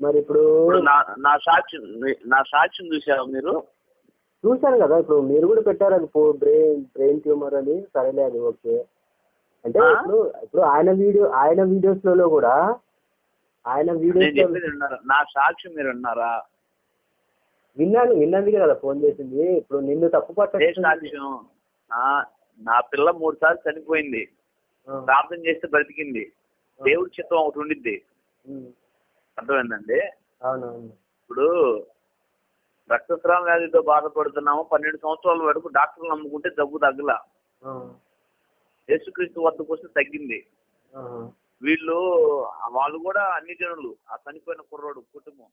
మరి ఇప్పుడు నా నా సాక్షి నా సాక్షిని చూసారా మీరు? చూశాను కదా ఇప్పుడు మీరు కూడా పెట్టారు అది బ్రెయిన్ బ్రెయిన్ ట్యూమర్ అని. సరేలే అది ఓకే. అంటే? ఇప్పుడు ఇప్పుడు ఆయన వీడియో ఆయన వీడియోస్లలో కూడా ఆయన వీడియోస్ నా సాక్షి మీరు విన్నారా? విన్నాను విన్నందుకే కదా ఫోన్ చేసింది. ఇప్పుడు నిన్ను తప్పు సాక్ష్యం నా నా పిల్ల మూడు సార్లు చనిపోయింది. ప్రార్థన చేస్తే బ్రతికింది. దేవుడి చిత్తం ఒకటి ఉండిద్ది. అర్థమైందండి? అవునవును. ఇప్పుడు రక్తస్రావం వ్యాధితో బాధపడుతున్నాము పన్నెండు సంవత్సరాల వరకు డాక్టర్లు నమ్ముకుంటే జబ్బు తగ్గల. యేసుక్రీస్తు వద్దకు వస్తే తగ్గింది. వీళ్ళు వాళ్ళు కూడా అన్ని జనులు ఆ చనిపోయిన కుర్రోడు కుటుంబం.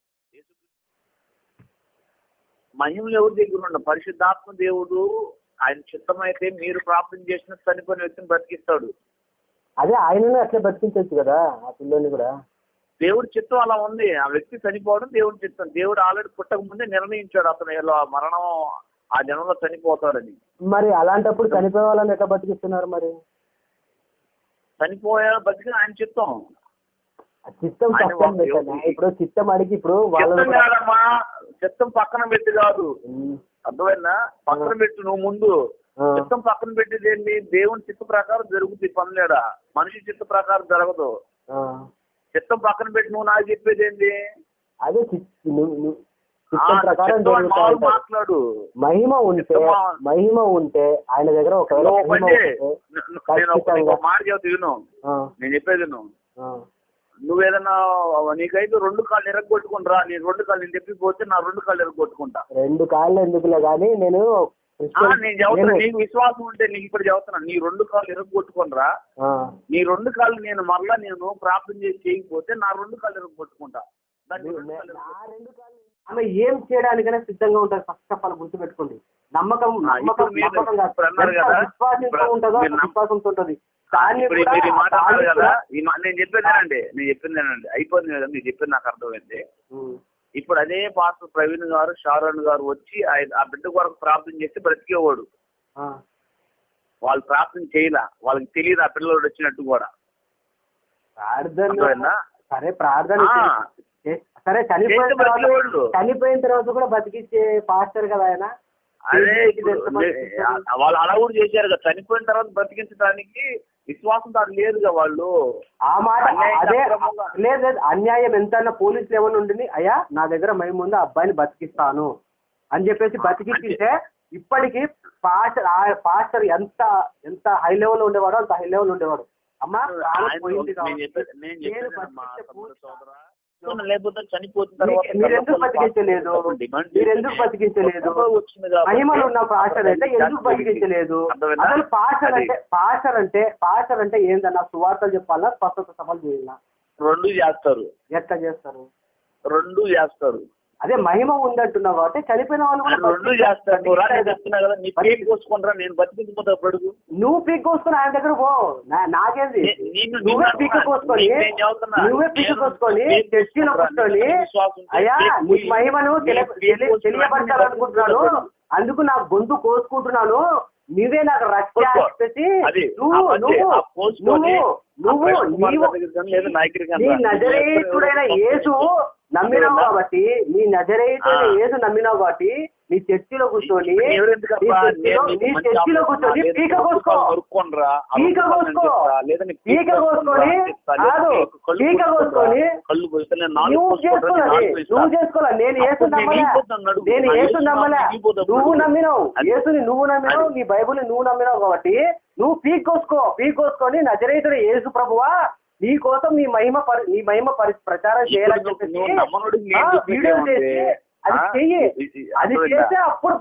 మహిమలు ఎవరి దగ్గర ఉన్న పరిశుద్ధాత్మ దేవుడు ఆయన చిత్తమైతే మీరు ప్రార్థన చేసిన చనిపోయిన వ్యక్తిని బ్రతికిస్తాడు. అదే ఆయనను అట్లా బతికించవచ్చు కదా ఆ పిల్లోని కూడా. దేవుడి చిత్తం అలా ఉంది. ఆ వ్యక్తి చనిపోవడం దేవుడి చిత్తం. దేవుడు ఆల్రెడీ పుట్టక ముందే నిర్ణయించాడు అతను మరణం ఆ జనంలో చనిపోతాడని. మరి అలాంటప్పుడు చనిపోయే వాళ్ళని ఎట్లా బతికిస్తున్నారు మరి? చనిపోయే బతికి ఆయన చిత్తం. ఆ చిత్తం ఇప్పుడు చిత్తం అడిగి ఇప్పుడు వాళ్ళని చిత్తం కాదమ్మా. చిత్తం పక్కన పెట్టి కాదు. ఉమ్, అర్థమైందా? పక్కన పెట్టు నువ్వు ముందు. చిత్తం పక్కన పెట్టేది ఏంటి దేవుని చిత్త ప్రకారం జరుగుతుంది పనులేడా? మనిషి చిత్త ప్రకారం జరగదు. చిత్తం పక్కన పెట్టి నువ్వు నాకు చెప్పేది ఏంటి అదే నువ్వు- నువ్వు. మాట్లాడు. మహిమ ఉంటే? మహిమ ఉంటే ఆయన దగ్గర నువ్వు ఒక మాట చెబుతా విను. నేను చెప్పేది ఆ, నువ్వేదన్నా నీకైతే రెండు కాళ్ళు ఎరగొట్టుకుని రా. నీ రెండు కాళ్ళు నేను చెప్పిపోతే నా రెండు కాళ్ళు ఎరగొట్టుకుంటా. రెండు కాళ్ళు ఎందుకులే కానీ నేను నేను చెబుతున్నా నేను- నీకు విశ్వాసం ఉంటే నీకు ఇప్పుడు చెబుతున్నా నీ రెండు కాళ్ళు ఎరగొట్టుకుని రా ఆ, నీ రెండు కాళ్ళు నేను మళ్ళా నేను ప్రార్థన చేసి చేయకపోతే నా రెండు కాళ్ళు ఎరగొట్టుకుంటా ఆమె ఏం చేయడానికైనా సిద్ధంగా ఉంటుంది ఫస్ట్ ఆఫ్ ఆల్ గుర్తుపెట్టుకోండి. నమ్మకం నమ్మకం విశ్వాసంతో ఉంటుందో విశ్వాసంతో ఉంటుంది. అన్నారు కదా నేను చెప్పేదేనండి నేను చెప్పిందేనండి అయిపోయింది కదా మీరు చెప్పింది నాకు అర్థమైంది. ఇప్పుడు అదే పాస్టర్ ప్రవీణ్ గారు షారోన్ గారు వచ్చి ఆ బిడ్డ కొరకు ప్రార్థన చేస్తే బ్రతికేవాడు. వాళ్ళు ప్రార్థన చేయలే. వాళ్ళకి తెలియదు ఆ పిల్లలు వచ్చినట్టు కూడా. ప్రార్థన? సరే ప్రార్థన సరే చనిపోయిన తర్వాత. చనిపోయిన తర్వాత కూడా బతికిచ్చే పాస్టర్ కదా ఆయన? అదే వాళ్ళు అలా కూడా చేశారు కదా. చనిపోయిన తర్వాత బ్రతికించడానికి విశ్వాసం లేదుగా వాళ్ళు. ఆ మాట అదే. లేదు లేదు అన్యాయం ఎంత పోలీసులు ఏమన్నా ఉండింది అయ్యా నా దగ్గర మహిమ ఉంది ఆ అబ్బాయిని బతికిస్తాను అని చెప్పేసి బతికిస్తే ఇప్పటికి పాస్టర్ ఆ పాస్టర్ ఎంత ఎంత హై లెవెల్ ఉండేవాడో అంత హై లెవెల్ ఉండేవాడు. అమ్మా నేను లేకపోతే చనిపోతున్న బతికించలేదు? అంటే అంటే పాస్టర్ అంటే ఏందన్నా సువార్తలు చెప్పాలా? స్పష్టత చేయాలా? రెండు చేస్తారు. ఎట్లా చేస్తారు? రెండు చేస్తారు. అదే మహిమ ఉందంటున్నావు కాబట్టి చనిపోయిన వాళ్ళు కూడా రెండు నువ్వు రా నేను బతికిస్తారు. చెప్తున్నా కదా నీ పేరు కోసుకుంటారా నేను బతికించుకుంటా పడుగు నువ్వు పీక్ కోసుకొని ఆయన దగ్గర పో నాకేంది నువ్వే పీక్ కోసుకొని. నువ్వే పీక్ కోసుకొని పీక్ చర్చిలో. కూర్చొని అయ్యా పీక్ నీ మహిమను పీక్ తెలియపరచాలనుకుంటున్నాను. అందుకు నా గొంతు కోసుకుంటున్నాను నువ్వే నాకు రక్ష నువ్వు. నువ్వు నువ్వు నీవు నీ. నజరేతుడైన యేసు నమ్మినావు కాబట్టి నీ ఆ. యేసు నమ్మినావు కాబట్టి నీ చర్చిలో కూర్చొని? నీ చర్చిలో కూర్చొని. పీక కోసుకో పీక కోసుకో. పీక కోసుకొని కాదు పీక. కోసుకొని నువ్వు చేసుకోవాలి. నువ్వు చేసుకోవాలి నేను అప్పుడు నేను నమ్మలే యేసు నమ్మలే నువ్వు. నమ్మినావు యేసుని నువ్వు నమ్మినావు నీ బైబుల్ని నువ్వు నమ్మినావు కాబట్టి నువ్వు పీక్ కోసుకో పీక్ కోసుకొని నజరేతుడు యేసు ప్రభువా నీ కోసం నీ మహిమ పరి- నీ మహిమ పరి- ప్రచారం చేయాలని చెప్పేసి వీడియో చేసి అది చెయ్యి అది? చేస్తే అప్పుడు.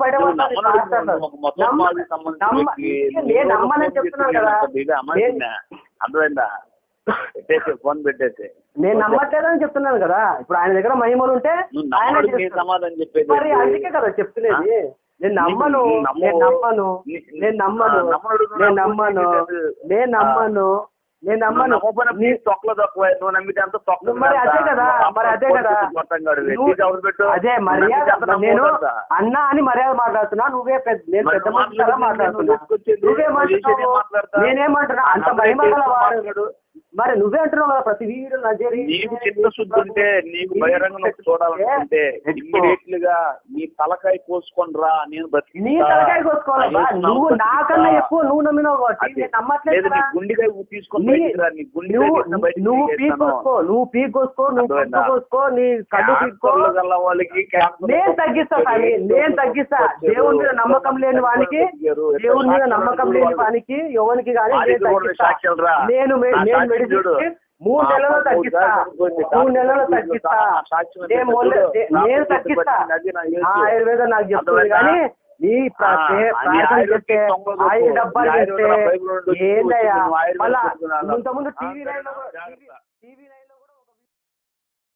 నేను నమ్మనని చెప్తున్నాను కదా? అర్థమైందా పెట్టేసి ఫోన్ పెట్టేసి నేను నమ్మట్లేదని చెప్తున్నాను కదా ఇప్పుడు ఆయన దగ్గర మహిమలు ఉంటే. సమాధానం చెప్పేది మరి? అందుకే కదా చెప్తున్నది నేను నమ్మను. నేను నమ్మను నేను నమ్మను నేను నమ్మను. నేను నమ్మను నేను నమ్మను. నీ- తొక్కలో తక్కువ నువ్వు నమ్మితే అంత తొక్కలో మరి అదే కదా మరి అదే కదా. అదే మర్యాద నేను అన్న అని మర్యాద మాట్లాడుతున్నా నువ్వే పెద్ద నేను పెద్ద మనిషిగా మాట్లాడుతున్నా, నువ్వేమంటున్నావు. నేనేమంటున్నా? అంత మహిమ గల వాడు. మరి నువ్వే అంటున్నావు కదా ప్రతి వీడియో నజరి నీకు చిత్తశుద్ధి ఉంటే నీకు బహిరంగ చూడాలనుకుంటే ఇమ్మీడియట్గా నీ తలకాయ కోసుకొని రా నేను బతికిస్తా. నీ తలకాయ యేసు నువ్వు నాకన్నా. ఎక్కువ నువ్వు నమ్మినావు కాబట్టి. నేను నమ్మట్లేదు లేదు నీ. గుండెకాయ తీసుకొని నీ- నువ్వు బయటికి నువ్వు పీక్ తీసేస్తాను. కోసుకో నువ్వు పీక్ కోసుకో నీ కళ్ళు గల వాళ్ళకి నేను తగ్గిస్తా స్వామి నేను తగ్గిస్తా దేవుని మీద నమ్మకం లేని వానికి దేవుని మీద నమ్మకం లేని వానికి ఎవరికి కానీ నేను. నేను చూడు. మూడు నెలలు తగ్గిస్తా. మూడు నెలలు తగ్గిస్తా నేను తగ్గిస్తా. ఆయుర్వేదం నాకు చెప్తుంది? కానీ నీ ప్రార్థన చేస్తే డబ్బాలు చేస్తే ఏందయ్యా మళ్ళా ఆ, టీవీ. టీవీ